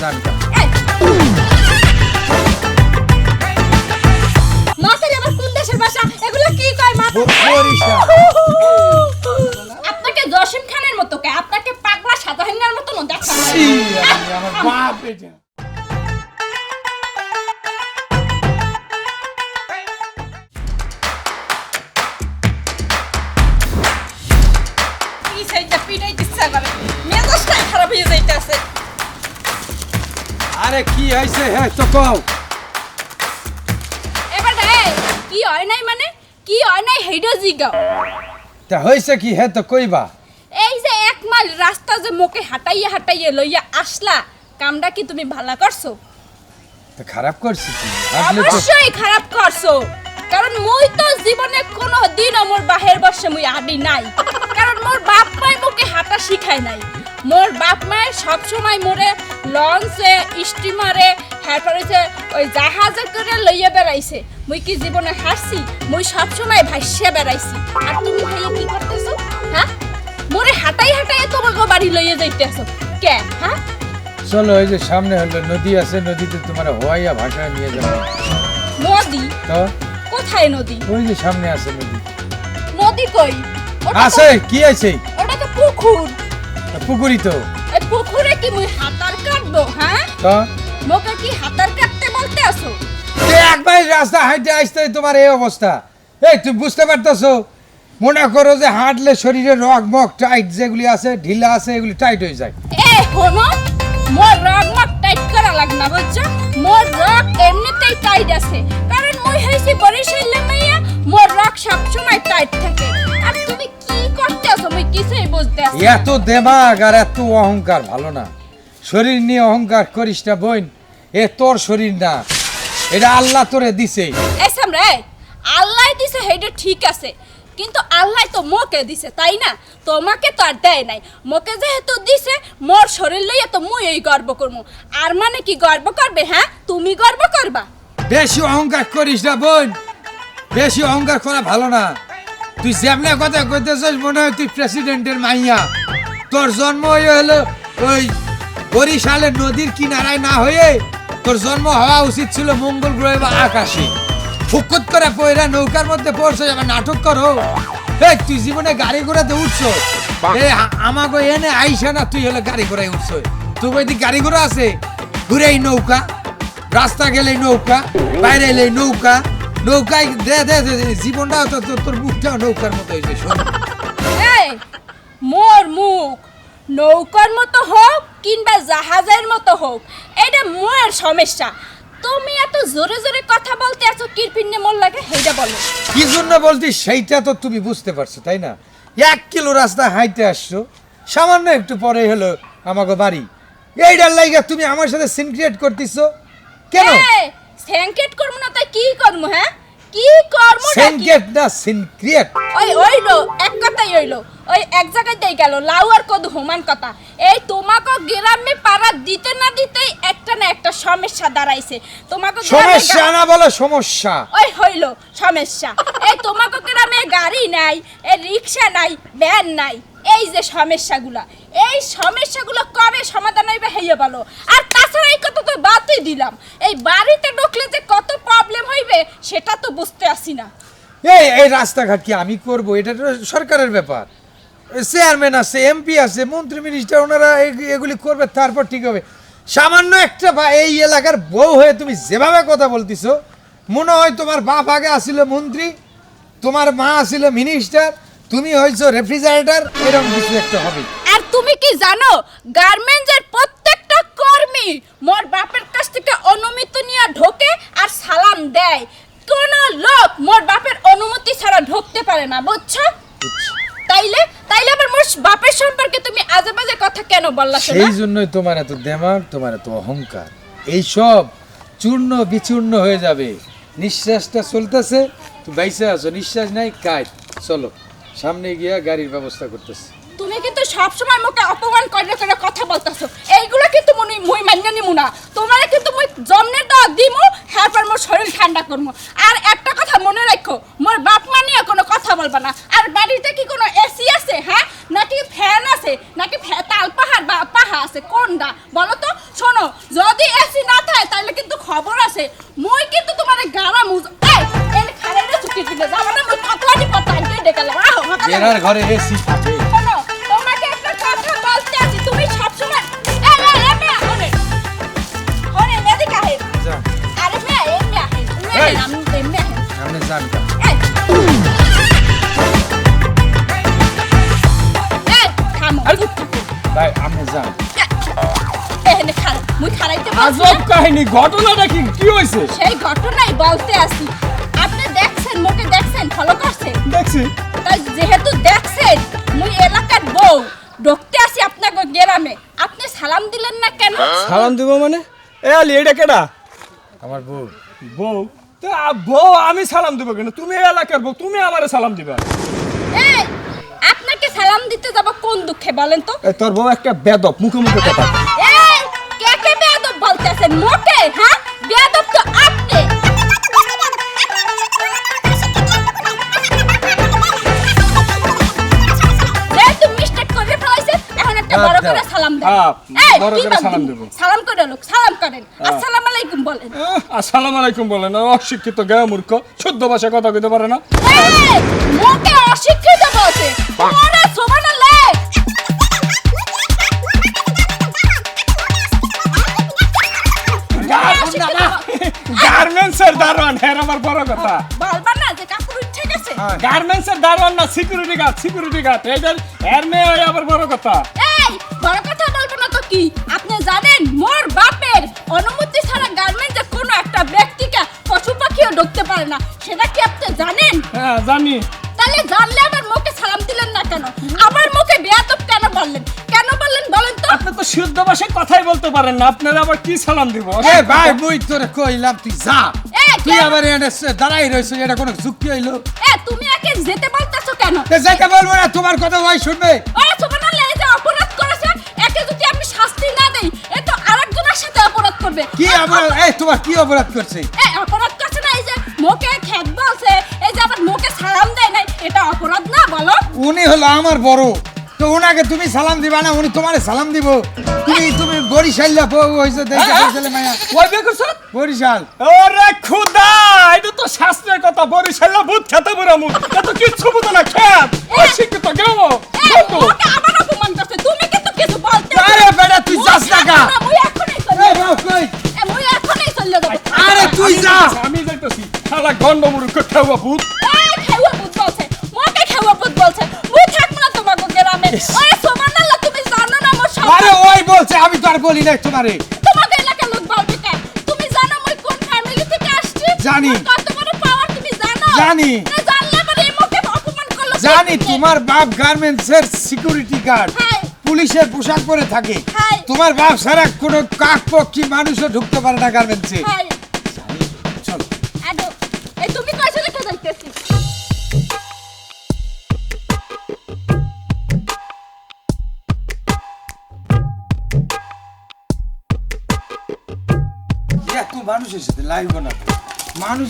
যান গা। মাছের আবার কোন দেশের ভাষা? এগুলো কি কয় মা ব- আপনাকে জসিম খানের মতো কে? আপনাকে পাগলা সাধারণের মতো না? দেখা আমার বাপ এটা পিটাইতে ইচ্ছা করে মেজাজটা খারাপ হয়ে যাইতেছে। আরে কি হয়েছে? হ্যাঁ তো কও। এবার রে কি হয় নাই মানে? কি হয় নাই হেইডো জিগাও। তা হয়েছে কি? হ্যাঁ তো কইবা। এই যে এক মাইল রাস্তা যে মোকে হাঁটাইয়া হাঁটাইয়া লইয়া আসলা কামটা কি তুমি ভালো করছ? তা খারাপ করছি কি? হাঁটলে তো অবশ্যই খারাপ করছ। কারণ মুই তো জীবনে কোনো দিন মোর বাহের বসে মুই আডি নাই। মোর বাপ মাই মোকে হাঁটা শিখায় নাই। মোর বাপ মায়ের সব সময় মোরে লঞ্চে স্টিমারে করেছে ওই জাহাজে করে লইয়া বেড়াইছে। মুই কি জীবনে হাসছি মুই সব সময় ভাসিয়া বেড়াইছি। আর তুমি ভাইয়া কি করতেছো? হ্যাঁ? মোরে হাঁটাই হাঁটাই তোমাকে বাড়ি লইয়া যাইতেছো। কে? হ্যাঁ? চলো ওই যে সামনে হলো নদী আছে নদীতে তোমার হওয়াইয়া ভাষায় নিয়ে যাবে নদী? তো? কোথায় নদী? ওই যে সামনে আছে নদী। নদী কই? আছে কি আছে? ওটা তো পুকুর। তা পুকুরি তো। এই পুকুরে কি মুই হাতার কাটবো হ্যাঁ? তো? মোকে কি হাতার কাটতে বলতে আসো? একবার রাস্তা হাঁটতে আসতে তোমার এই অবস্থা। এই তুমি বুঝতে পারতেছো? মনে করো যে হাঁটলে শরীরে রক মক টাইট যেগুলি আছে ঢিলা আছে এগুলি টাইট হয়ে যায়। এ হনো মোর রগ মক টাইট করা লাগ না বুঝছ? মোর রগ এমনিতেই টাইট আছে। কারণ মুই হইছি বরিশালে মাইয়া মোর রগ সব সময় টাইট থাকে। আর তুমি কি করতে আসো মুই কিছুই বুঝতে এত দেমাগ আর এত অহংকার ভালো না। শরীর নিয়ে অহংকার করিস না বোন এ তোর শরীর না। এটা আল্লাহ তোরে দিছে। এসাম রে আল্লাহ দিছে হেইটা ঠিক আছে। কিন্তু আল্লাহ তো মোকে দিছে তাই না? তোমাকে তো আর দেয় নাই। মোকে যেহেতু দিছে মোর শরীর লইয়া তো মুই এই গর্ব করব আর মানে কি গর্ব করবে হ্যাঁ? তুমি গর্ব করবা? বেশি অহংকার করিস না বোন। বেশি অহংকার করা ভালো না। তুই যেমনে কথা কইতেছিস মনে হয় তুই প্রেসিডেন্টের মাইয়া। তোর জন্ম হলো ওই বরিশালে নদীর কিনারায় না হয়ে তোর জন্ম হওয়া উচিত ছিল মঙ্গল গ্রহে বা আকাশে। ফুকুত করে পয়রা নৌকার মধ্যে পড়ছো আবার নাটক করো। এই তুই জীবনে গাড়ি ঘোড়াতে উঠছো? এই আমাকে এনে আইসা না তুই হলো গাড়ি ঘোড়ায় উঠছো। তুই ওই গাড়ি ঘোড়া আছে? ঘুরে এই নৌকা রাস্তা গেলে নৌকা বাইরে এলে নৌকা নৌকায় দে দে তো তোর মুখটাও নৌকার মতো হয়েছে শোন। এই মোর মুখ নৌকার মতো হোক কিংবা জাহাজের মতো হোক এটা মোর সমস্যা। তুমি এত জোরে জোরে কথা বলতে আছো কিরপিন্নে মোর লাগে হেইটা বলো। কি জন্য বলতি সেইটা তো তুমি বুঝতে পারছ তাই না? এক কিলো রাস্তা হাইতে আসছো সামান্য একটু পরে হলো আমাকে বাড়ি। এইটার লাইগা তুমি আমার সাথে সিন ক্রিয়েট করতেছো? কেন? এই, স্যাংকেট করব না তাই কি করব হ্যাঁ? কি করব নাকি? সেনকেট না সিন ক্রিয়েট ওই ওইলো এক কথাই হইল ওই এক জায়গাতেই গেল লাউ আর কদু হোমান কথা। এই তোমাকে গ্রামে পাড়া দিতে না দিতেই একটা না একটা সমস্যা দাঁড়াইছে। তোমাকে সমস্যা না বলো সমস্যা। ওই হইল সমস্যা। এই তোমাকে গ্রামে গাড়ি নাই এই রিক্সা নাই ভ্যান নাই এই যে সমস্যাগুলা। এই সমস্যাগুলো কবে সমাধান হইবে হইয়া বলো। আর তাছাড়া এই কথা তো বাদই দিলাম। এই বাড়িতে ঢুকলে যে কত প্রবলেম হইবে, সেটা তো বুঝতে আসি না। এই এই রাস্তাঘাট কি আমি করব? এটা তো সরকারের ব্যাপার। চেয়ারম্যান আছে এমপি আছে, মন্ত্রী মিনিস্টার ওনারা এগ- এগুলি করবে, তারপর ঠিক হবে। সামান্য একটা বা, এই এলাকার বউ হয়ে তুমি যেভাবে কথা বলতিছো, মনে হয় তোমার বাপ আগে আসিল মন্ত্রী, তোমার মা আসিল মিনিস্টার তুমি হয়েছো রেফ্রিজারেটর এরকম কিছু একটা হবে। আর তুমি কি জানো গার্মেন্টসের প্রত্যেকটা কর্মী মোর বাপের কাছ থেকে অনুমতি নিয়ে ঢোকে আর সালাম দেয়। কোন লোক মোর বাপের অনুমতি ছাড়া ঢুকতে পারে না, বুঝছ? তাইলে তাইলে আবার মোর বাপের সম্পর্কে তুমি আজে বাজে কথা কেন বললা শোনা? সেই জন্যই তোমার এত দেমাগ তোমার এত অহংকার। এই সব চূর্ণ বিচূর্ণ হয়ে যাবে। নিঃশ্বাসটা চলতেছে, তুমি বাইসে আছো, নিঃশ্বাস নাই কাজ চলো। সামনে গিয়া গাড়ির ব্যবস্থা করতেছে। তুমি কিন্তু সবসময় মুখে অপমান করে করে কথা বলতেছো। এইগুলো কিন্তু মনে মুই মান্য নিমু না। তোমারে কিন্তু মুই জমনে দাও দিমু, তারপর মোর শরীর ঠান্ডা করমু। আর একটা কথা মনে রাখো, মোর বাপ মা নিয়ে কোনো কথা বলবা না। আর বাড়িতে কি কোনো এসি আছে হ্যাঁ? নাকি ফ্যান আছে? নাকি তাল পাহাড় বা পাহা আছে? কোনটা? বলো তো। শোনো, যদি এসি না থাকে, তাহলে কিন্তু খবর আছে। মই কিন্তু তোমার গাড়া মুজ এই খালে চুকি দিলে যাব না। মুই কথাটি কথা ডেকে গেলাম। আহ ঘরে এসি মুই খাড়াইতে বলছি আজব কাহিনী ঘটনাটা কি? কি হয়েছে সেই ঘটনাই বলতে আসি। আপনি দেখছেন মোকে দেখছেন ফলো করছেন? দেখছি। তাই যেহেতু দেখছেন মুই এলাকার বউ ঢুকতে আসি আপনাকে গ্রামে। আপনি সালাম দিলেন না কেন? সালাম দিব মানে? এ আলি এটা কেডা? আমার বউ। বউ? তো বউ আমি সালাম দিব কেন? তুমি এলাকার বউ তুমি আমারে সালাম দিবা। এই আপনাকে সালাম দিতে যাব কোন দুঃখে বলেন তো? তোর বউ একটা বেদব মুখে মুখে কথা। বলতেছেন মোকে হ্যাঁ? বেয়াদব তো আপনি যেহেতু মিস্টেক করে ফেলাইছে এখন একটা বড় করে সালাম দেন হ্যাঁ, এই, বড় কি করে বাদ সালাম দিন? সালাম করে লোক সালাম করেন। আসসালামু আলাইকুম বলেন। আসসালামু আলাইকুম অশিক্ষিত গায়ে মূর্খ শুদ্ধ ভাষায় কথা কইতে পারে না। এই অশিক্ষিত সুবহানাল্লাহ গার্মেন্টসের দারোয়ান হ্যাঁ আমার বড় কথা। বলবা না যে কাপড় উঠে গেছে? হ্যাঁ। গার্মেন্টসের দারোয়ান না সিকিউরিটি গার্ড সিকিউরিটি গার্ড এইটার এর মেয়ে হয় আবার বড় কথা। এই বড় কথা বলব না তো কি? আপনি জানেন মোর বাপের অনুমতি ছাড়া গার্মেন্টে কোনো একটা ব্যক্তিকে পশু পাখিও ঢুকতে পারে না। সেটা কি আপনি জানেন? হ্যাঁ জানি। তাহলে জানলে আবার মুখে সালাম দিলেন না কেন? আবার মুখে বেয়াদব কেন বললেন? কেন বললেন বলেন তো? আপনি তো শুদ্ধ ভাষায় কথাই বলতে পারেন না আপনারা আবার কি সালাম দিব? এ ভাই মুই তোরে কইলাম তুই যা। তুই আবার এনে দাঁড়াই রইছ এটা কোনো যুক্তি হইল? এ তুমি একে যেতে বলতেছো কেন? এ যাইতে বলব না তোমার কথা ওই শুনবে। ওরা সুবহানাল্লাহ এই যে অপরাধ করেছে একে যদি আমি শাস্তি না দেই এ তো আরেকজনের সাথে অপরাধ করবে। কি অপরাধ? এই তোমার কি অপরাধ করছে? এ অপরাধ করছে না এই যে মোকে খেত বলছে এই যে আবার মোকে সালাম দেয় নাই এটা অপরাধ না বলো? উনি হলো আমার বড়। তো ওনাকে তুমি সালাম দিবা না উনি তোমারে সালাম দিব। তুমি তুমি বরিশাল বউ হইছো দেখে বরিশালে মায়া। ওই বিয়ে করছ? বরিশাল। ওরে খুদা এটা তো শাস্ত্রের কথা বরিশাল ভূত খেতে বুড়া মুখ। এত কিচ্ছু বুঝো না খেত। অশিক্ষিত এই, মোকে আবার অপমান করছে তুমি কিন্তু কিছু বলতে আরে বেটা তুই যাস না কা মুই এখনই চলে এই বাপ কই? মুই এখনই চলে যাব। আরে তুই যা। আমি যাইতেছি। শালা গন্ড মুরুখ খেওয়া ভূত। এই খেউয়া ভূত বলছে। মোকে খেউয়া ভূত বলছে। মুই থাকব না তোমাকে গ্রামে। আর বলি নাই তোমারে তোমাকে এলাকার লোক বলবে কেন? তুমি জানো মই কোন ফ্যামিলি থেকে আসছি? জানি। কত বড় পাওয়ার তুমি জানো? জানি। না জানলে মানে এই মুখে অপমান করল জানি তোমার বাপ গার্মেন্টস এর সিকিউরিটি গার্ড। পুলিশের পোশাক পরে থাকে। তোমার বাপ সারা কোনো কাক পক্ষী মানুষও ঢুকতে পারে না গার্মেন্টসে। এত মানুষের সাথে লাইভ না মানুষ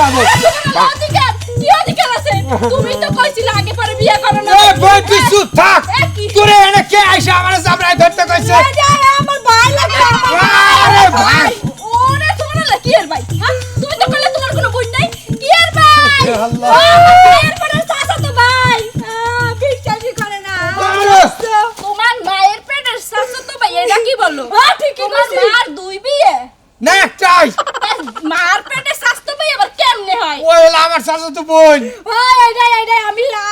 এই বউ, অধিকার? কি অধিকার আছে? তুমি তো কইছিলে আগে পরে বিয়ে করো না। এ বোন তুই চুপ থাক। তোরে এনে কে আইসা আমার জামরাই ধরতে কইছে? আমার ভাই লাগে আরে ভাই। ওরে তোমার লাগে কি এর ভাই? হ্যাঁ? তুমি তো কইলে তোমার কোনো বোন নাই। কি এর ভাই আল্লাহ। ও, এর পরে চাচা তো ভাই বিশ্বাসই করে না আরে। তোমার মায়ের পেটের চাচা তো ভাই এটা কি বলো তোমার মার দুই বিয়ে না একটাই তা মার পেটে স্বাস্থ্য ভাই আবার কেমনে হয় ওই হলো আমার চাচা তো বোন। ভাই এটাই এটাই আমি লা-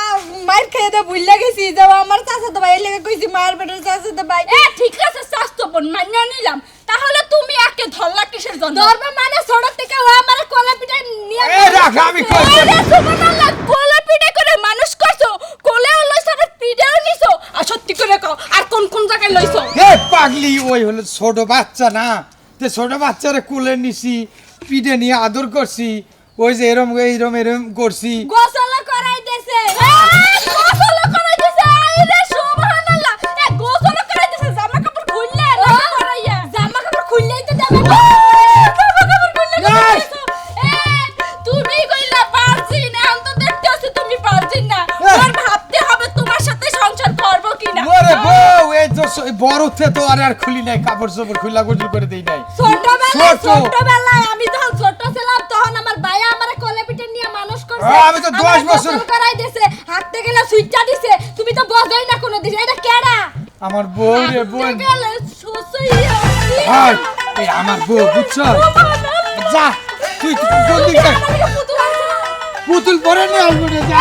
মার খেয়ে তো ভুল গেছি যে আমার চাচা তো ভাই এর লেগে কইছি মার পেটের চাচা তো ভাই। এ ঠিক আছে স্বাস্থ্য বোন মান্য নিলাম। তাহলে তুমি একে ধরলা কিসের জন্য? ধর্ম মানে ছোট থেকে ও আমার কোলা পিঠে নিয়ে এ রাখ আমি কই আরে সুবহানাল্লাহ কোলে পিঠে করে মানুষ করছ কোলেও লইছো আর পিঠেও নিছো। আর সত্যি করে কও আর কোন কোন জায়গায় লইছো? হে পাগলি ওই হলো ছোট বাচ্চা না। তে ছোট বাচ্চারে কুলে নিছি পিঠে নিয়ে আদর করছি ওই যে এরম এইরম এরম করছি। বড় উঠে তো আর আর খুলি নাই কাপড় চোপড় খুলা গুজল করে দেই নাই। ছোটবেলায় ছোট। ছোটবেলায় আমি যখন ছোট ছিলাম তখন আমার ভাই আমার কোলে পিঠে নিয়ে মানুষ করছে। হ্যাঁ, আমি তো দশ আমার বছর- গোসল করাই দেছে হাঁটতে গেলে সুইচটা দিছে। তুমি তো বোঝাই না কোনো দিন এটা কেডা? আমার বউ রে বোন। গেলে এই আমার বউ বুঝছ? যা তুই জলদি যা পুতুল পরে নিয়ে আসব যা।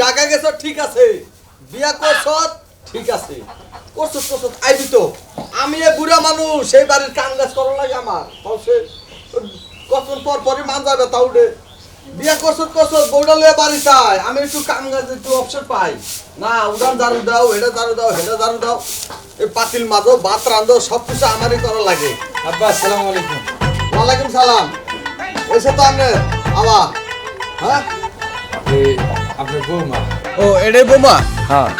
ঢাকা গেছ ঠিক আছে। বিয়া করছ ঠিক আছে। করছ করছ আইবি তো। আমি এ বুড়া মানুষ সেই বাড়ির কাম কাজ করা লাগে আমার। কতক্ষণ পর পরে মান যাবে তা উঠে। বিয়া করছ করছ বউটা লয়ে বাড়ি চাই আমি একটু কাম কাজ একটু অবসর পাই। না উড়ান দারু দাও এটা দারু দাও এটা দারু দাও। এই পাতিল মাঝো ভাত রান্ধো সব কিছু আমারই করা লাগে। আব্বা আসসালামু আলাইকুম। ওয়ালাইকুম সালাম। ওইসে তো আপনি আবার হ্যাঁ? আপনার বৌমা। ও এটাই বোমা? হ্যাঁ।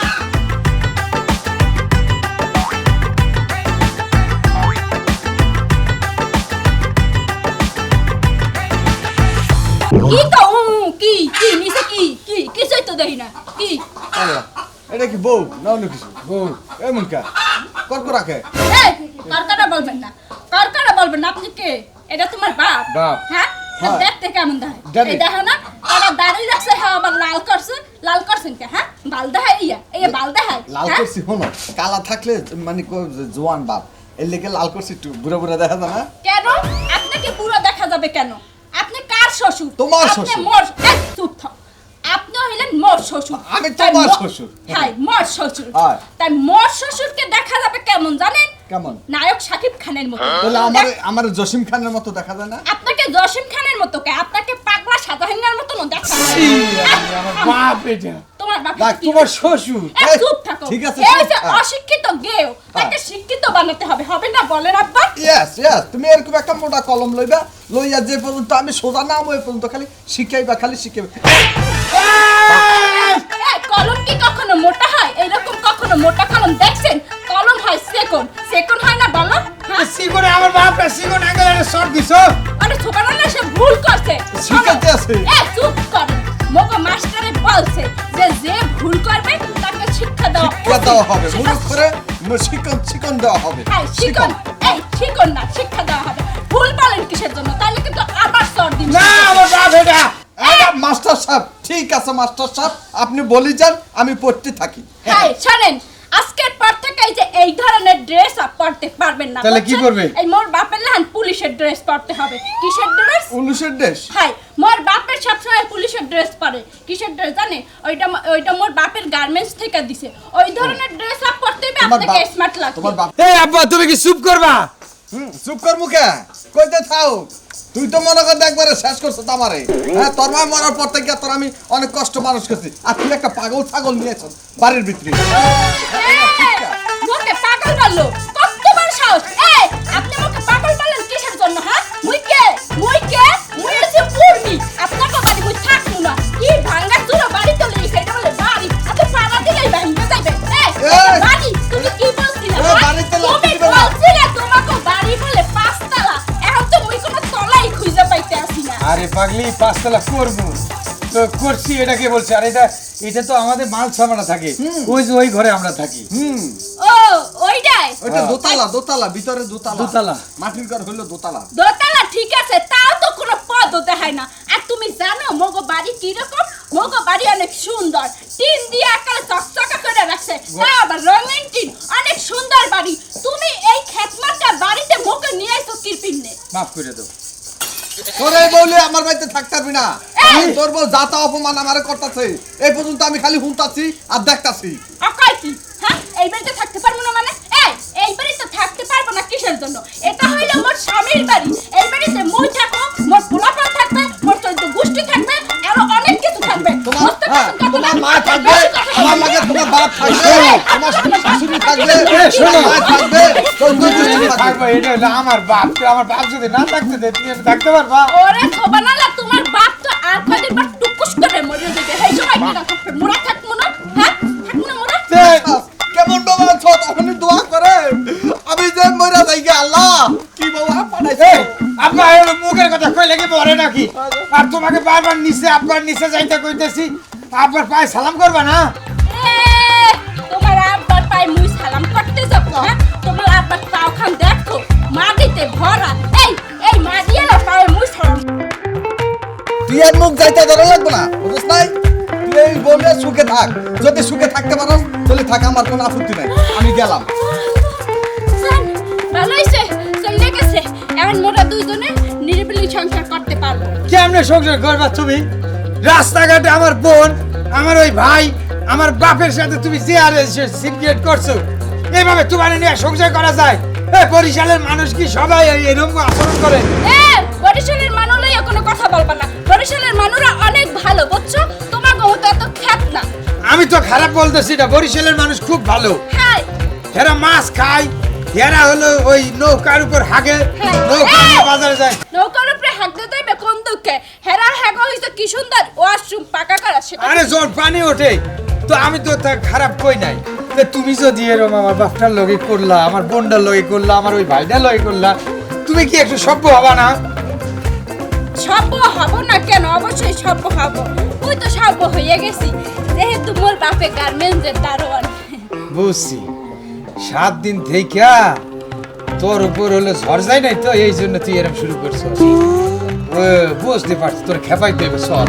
কি তো কি কি নিছে কি কি কিছুই তো দেই না। কি? এটা কি বউ? না অন্য কিছু। বউ এমন কা কর্ক রাখে এই কারকারা বলবেন না। কারকারা বলবেন না আপনি কে? এটা তোমার বাপ। বাপ। হ্যাঁ? হ্যাঁ। দেখতে কেমন এই দেখো না তারা দাড়ি রাখছে হ্যাঁ আবার লাল করছে লাল করছেন কে হ্যাঁ বাল ইয়া এই বাল লাল হ্যাঁ? করছি হনো কালা থাকলে মানে জোয়ান বাপ এর লেগে লাল করছি একটু বুড়া বুড়া দেখা যায় না কেন আপনাকে পুরো দেখা যাবে কেন আপনি কার শ্বশুর তোমার শ্বশুর। মোর চুপ থাক। আপনি হইলেন মোর শ্বশুর আমি তোমার শ্বশুর। হ্যাঁ মোর শ্বশুর। তাই মোর শ্বশুরকে দেখা যাবে কেমন জানেন কেমন? নায়ক সাকিব খানের মতো। তাহলে আমার আমার জসিম খানের মতো দেখা যায় না? আপনাকে জসিম খানের মতো কে? আপনাকে পাগলা সাদা হেঙ্গার মতো না দেখা আমার বাপ এটা তোমার বাপ দেখ, তোমার শ্বশুর। চুপ থাকো। ঠিক আছে, এই যে হ্যাঁ। অশিক্ষিত গেও তাকে শিক্ষিত বানাতে হবে। হবে না বলেন আব্বা? ইয়েস ইয়েস তুমি এরকম একটা মোটা কলম লইবা লইয়া যে পর্যন্ত আমি সোজা নাম ওই পর্যন্ত খালি শিখাইবা খালি শিখাইবা। কলম কি কখনো মোটা হয়? এইরকম কখনো মোটা কলম দেখছেন? কলম হয় সেকন্ড সেকন্ড হয় না বলো? হ্যাঁ সিগনে আমার বাপ সিগন আঙ্গেলের শট দিছ। আরে সুবহানাল্লাহ সে ভুল করছে। শিখাইতে আছে। এ চুপ করেন মগো মাস্টারে বলছে যে যে ভুল করবে তাকে শিক্ষা দেওয়া শিক্ষা। দেওয়া হবে। মুরুখ করে শিকন শিকন দেওয়া হবে। হ্যাঁ শিকন এই শিকন না শিক্ষা দেওয়া হবে। ভুল বলেন কিসের জন্য? তাহলে কিন্তু আবার সর দিন। না আমার বাপ এটা মাস্টার সাহেব ঠিক আছে মাস্টার সাহেব আপনি বলি যান আমি পড়তে থাকি। হ্যাঁ শোনেন আজকের পর থেকে এই যে এই ধরনের ড্রেস পরতে পারবেন না তাহলে কি করবে? এই মোর বাপের লান পুলিশের ড্রেস পরতে হবে। কিসের ড্রেস উলুশের দেশ হাই মোর বাপের সবসময় পুলিশের ড্রেস পরে। কিসের ড্রেস জানে? ওইটা ওইটা মোর বাপের গার্মেন্টস থেকে দিছে। ওই ধরনের ড্রেস আপ পরতে হবে আপনাকে স্মার্ট লাগবে। তোমার বাপ এই আব্বা তুমি কি চুপ করবা? চুপ কর মুখে। কইতে থাও তুই তো মনে কর একবারে শেষ করছ আমারে হ্যাঁ তোর মা মরার পর থেকে তোর আমি অনেক কষ্ট মানুষ করছি। আর তুই একটা পাগল ছাগল নিয়েছ বাড়ির ভিতরে। মোকে পাগল বলল। কত বড় পাগল বললেন কিসের জন্য হ্যাঁ? মুই কে? মুই কে? মুই হচ্ছে ভাঙা জুড়ো বাড়ি চলে আমি পাঁচতলা করব। তো করছি এটাকে বলছে? আর এটা এটা তো আমাদের মাল সামানা থাকে। ওই যে ওই ঘরে আমরা থাকি। হুম। ও ওইটাই? ওইটা দোতলা দোতলা ভিতরে দোতলা। দোতলা। মাটির ঘর হইল দোতলা। দোতলা ঠিক আছে তাও তো কোনো পদ দেখায় না। আর তুমি জানো মগো বাড়ি কীরকম? মগো বাড়ি অনেক সুন্দর। টিন দিয়ে চকচকা করে রাখছে। তাও আবার রঙিন টিন। অনেক সুন্দর বাড়ি। তুমি এই খেতমাটা বাড়িতে মোকে নিয়ে এসো কিরপিনে। মাফ করে দাও। তোরে বলে আমার বাড়িতে থাকতে পারবি না। তোর বউ যাতা অপমান আমারে করতেছে। এই পর্যন্ত আমি খালি হুনতাছি আর দেখতাছি। অকয় কি? হ্যাঁ? এই বাড়িতে থাকতে পারব না মানে? এই এই বাড়িতে থাকতে পারব না কিসের জন্য? এটা হইল মোর স্বামীর বাড়ি। এই বাড়িতে মুই থাকব মোর পোলাপান থাকবে মোর চৈদ্য গোষ্ঠী থাকবে আরও অনেক কিছু থাকবে। তোমার হ্যাঁ। মা থাকবে। তোমার লাগে তোমার বাপ থাকবে তোমার শাশুড়ি থাকবে থাকবে থাকবে। এটা হলো আমার বাপ। তো আমার বাপ যদি না থাকতে দেয় তুমি থাকতে পারবা? ওরে তোমার বাপ তো আর কদিন পর টুকুস করে মরে যাবে। এই সময় কি না থাকবে মোরা থাকব না? হ্যাঁ? থাকব না মোরা? কেমন বাবা আছো? তখনই দোয়া করে আমি যে মরা যাই গে আল্লাহ কি বাবা পাঠাইছে? আব্বা এই মুখের কথা কইলে কি বলে নাকি? আর তোমাকে বারবার নিচে আব্বার নিচে যাইতে কইতেছি আব্বার পায়ে সালাম করবা না? পায়ে মুই সালাম করতে যাব হ্যাঁ? তোমার আব্বার পাও খান দেখো মাটিতে ভরা। এই এই মাটিয়ালা পায়ে মুই সালাম তুই আর মুখ যাইতে ধরে লাগবে না বুঝছ নাই? তুই এই বলে সুখে থাক। যদি সুখে থাকতে পারো তাহলে থাক আমার কোনো আপত্তি নাই। আমি গেলাম। জান, ভালো হইছে চলে গেছে। এখন মোরা দুইজনে নিরিবিলি সংসার করতে পারব। কেমনে সংসার করবা তুমি? রাস্তাঘাটে আমার বোন আমার ওই ভাই আমার বাপের সাথে তুমি যে আর সিনক্রিয়েট করছ এইভাবে তোমার নিয়ে সংসার করা যায়? এই বরিশালের মানুষ কি সবাই এরকম আচরণ করে? এ বরিশালের মানুষ লইয়া কোনো কথা বলবা না। বরিশালের মানুষরা অনেক ভালো বুঝছ? তোমার মতো এত খ্যাত না। আমি তো খারাপ বলতেছি না বরিশালের মানুষ খুব ভালো। হাই এরা মাছ খায় এরা হলো ওই নৌকার উপর হাগে হ্যাঁ। নৌকা বাজারে যায়। নৌকার উপরে দিতে হইবে কোন দুঃখে? হেরার হ্যাগো হইছে কি সুন্দর ওয়াশরুম পাকা করা সেটা আরে জোর পানি ওঠে। তো আমি তো তা খারাপ কই নাই। তো তুমি যদি এরকম আমার বাপটার লগে করলা আমার বোনটার লগে করলা আমার ওই ভাইটার লগে করলা তুমি কি একটু সভ্য হবা না? সভ্য হব না কেন? অবশ্যই সভ্য হব। ওই তো সভ্য হয়ে গেছি। যেহেতু মোর বাপে গার্মেন্টসের দারোয়ান। বুঝছি। সাত দিন থেইকা তোর উপর হলো ঝড় যায় নাই তো এই জন্য তুই এরকম শুরু করছ ও বুঝতে পারছি তোর খেপাই দেবে চল।